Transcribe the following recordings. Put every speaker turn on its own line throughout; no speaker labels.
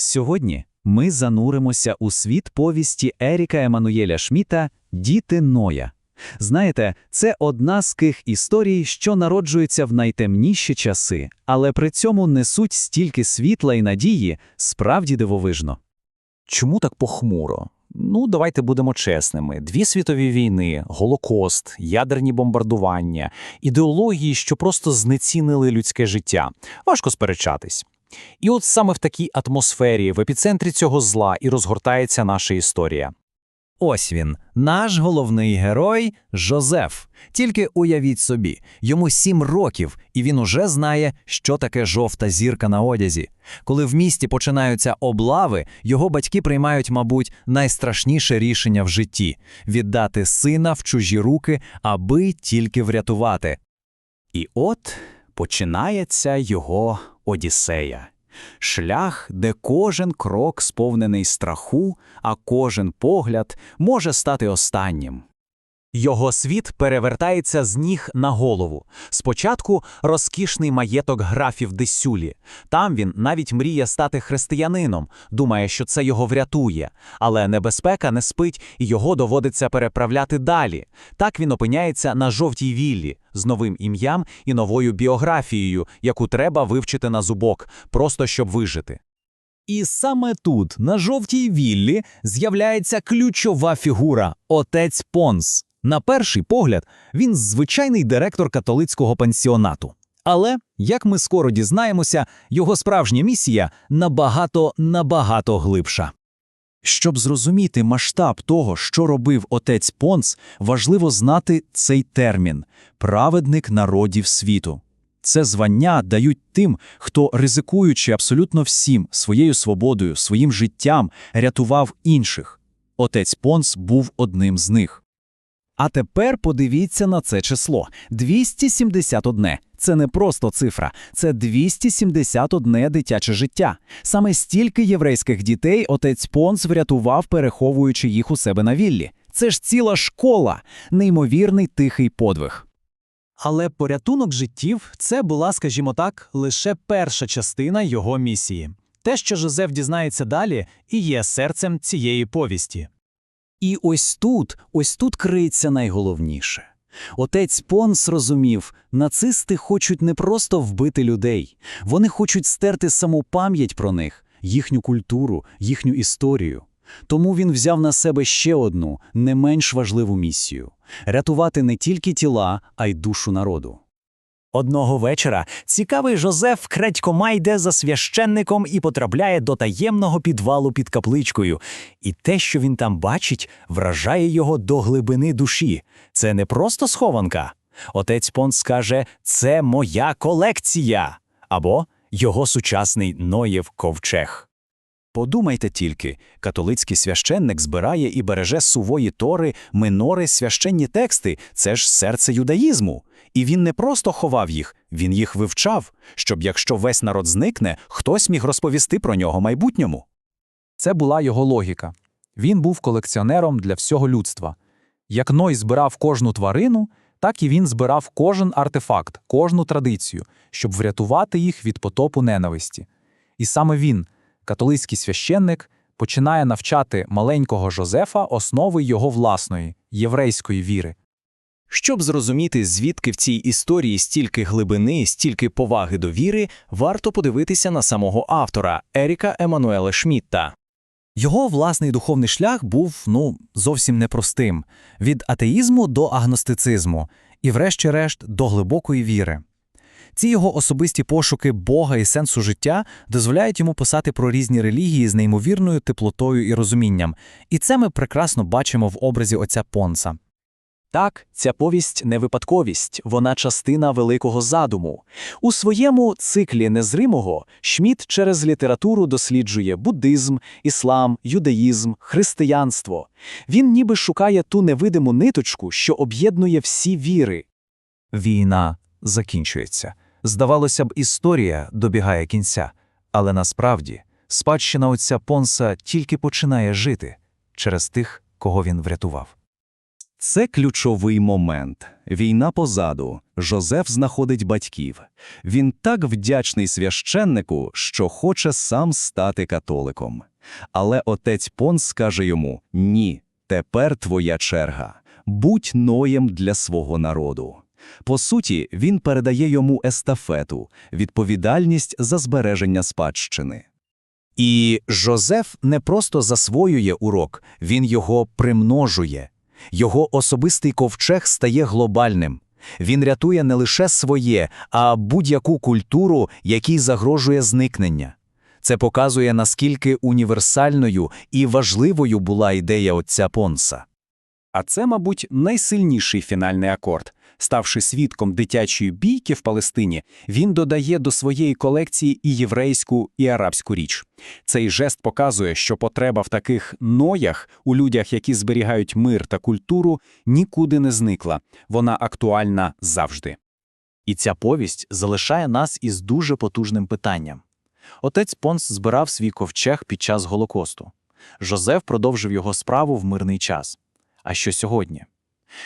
Сьогодні ми зануримося у світ повісті Еріка Еммануєля Шміта Діти Ноя. Знаєте, це одна з тих історій, що народжуються в найтемніші часи, але при цьому несуть стільки світла і надії, справді дивовижно.
Чому так похмуро? Ну, давайте будемо чесними: дві світові війни, голокост, ядерні бомбардування, ідеології, що просто знецінили людське життя. Важко сперечатись. І от саме в такій атмосфері, в епіцентрі цього зла і розгортається наша історія.
Ось він, наш головний герой Жозеф. Тільки уявіть собі, йому сім років, і він уже знає, що таке жовта зірка на одязі. Коли в місті починаються облави, його батьки приймають, мабуть, найстрашніше рішення в житті віддати сина в чужі руки, аби тільки врятувати.
І от починається його Одіссея. Шлях, де кожен крок сповнений страху, а кожен погляд може стати останнім. Його світ перевертається з ніг на голову. Спочатку розкішний маєток графів Десюлі. Там він навіть мріє стати християнином, думає, що це його врятує. Але небезпека не спить, і його доводиться переправляти далі. Так він опиняється на жовтій віллі з новим ім'ям і новою біографією, яку треба вивчити на зубок, просто щоб вижити.
І саме тут, на жовтій віллі, з'являється ключова фігура отець Понс. На перший погляд, він звичайний директор католицького пансіонату. Але, як ми скоро дізнаємося, його справжня місія набагато набагато глибша.
Щоб зрозуміти масштаб того, що робив отець Понс, важливо знати цей термін праведник народів світу. Це звання дають тим, хто, ризикуючи абсолютно всім своєю свободою, своїм життям, рятував інших. Отець Понс був одним з них.
А тепер подивіться на це число 271. Це не просто цифра, це 271 дитяче життя. Саме стільки єврейських дітей отець Понс врятував, переховуючи їх у себе на віллі. Це ж ціла школа, неймовірний тихий подвиг.
Але порятунок життів це була, скажімо так, лише перша частина його місії. Те, що Жозеф дізнається далі, і є серцем цієї повісті.
І ось тут, ось тут криється найголовніше. Отець Понс розумів, нацисти хочуть не просто вбити людей, вони хочуть стерти саму пам'ять про них, їхню культуру, їхню історію. Тому він взяв на себе ще одну, не менш важливу місію рятувати не тільки тіла, а й душу народу.
Одного вечора цікавий Жозеф крадькома йде за священником і потрапляє до таємного підвалу під капличкою. І те, що він там бачить, вражає його до глибини душі. Це не просто схованка. Отець Понс скаже: це моя колекція або його сучасний Ноєв ковчег.
Подумайте тільки, католицький священник збирає і береже сувої тори, минори, священні тексти це ж серце юдаїзму. І він не просто ховав їх, він їх вивчав, щоб якщо весь народ зникне, хтось міг розповісти про нього майбутньому.
Це була його логіка. Він був колекціонером для всього людства. Як Ной збирав кожну тварину, так і він збирав кожен артефакт, кожну традицію, щоб врятувати їх від потопу ненависті. І саме він, католицький священник, починає навчати маленького Жозефа основи його власної, єврейської віри.
Щоб зрозуміти, звідки в цій історії стільки глибини, стільки поваги до віри, варто подивитися на самого автора Еріка Еммануела Шмітта.
Його власний духовний шлях був ну зовсім непростим від атеїзму до агностицизму і, врешті-решт, до глибокої віри. Ці його особисті пошуки Бога і сенсу життя дозволяють йому писати про різні релігії з неймовірною теплотою і розумінням, і це ми прекрасно бачимо в образі отця Понса.
Так, ця повість не випадковість, вона частина великого задуму. У своєму циклі незримого Шміт через літературу досліджує буддизм, іслам, юдаїзм, християнство. Він ніби шукає ту невидиму ниточку, що об'єднує всі віри.
Війна закінчується. Здавалося б, історія добігає кінця, але насправді спадщина отця Понса тільки починає жити через тих, кого він врятував.
Це ключовий момент. Війна позаду. Жозеф знаходить батьків. Він так вдячний священнику, що хоче сам стати католиком. Але отець Понс скаже йому: Ні, тепер твоя черга. Будь ноєм для свого народу. По суті, він передає йому естафету, відповідальність за збереження спадщини.
І Жозеф не просто засвоює урок, він його примножує. Його особистий ковчег стає глобальним. Він рятує не лише своє, а будь-яку культуру, якій загрожує зникнення. Це показує, наскільки універсальною і важливою була ідея отця Понса.
А це, мабуть, найсильніший фінальний акорд. Ставши свідком дитячої бійки в Палестині, він додає до своєї колекції і єврейську, і арабську річ. Цей жест показує, що потреба в таких ноях у людях, які зберігають мир та культуру, нікуди не зникла. Вона актуальна завжди. І ця повість залишає нас із дуже потужним питанням. Отець Понс збирав свій ковчег під час Голокосту. Жозеф продовжив його справу в мирний час. А що сьогодні?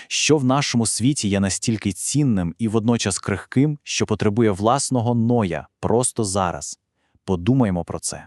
Що в нашому світі є настільки цінним і водночас крихким, що потребує власного ноя просто зараз? Подумаємо про це.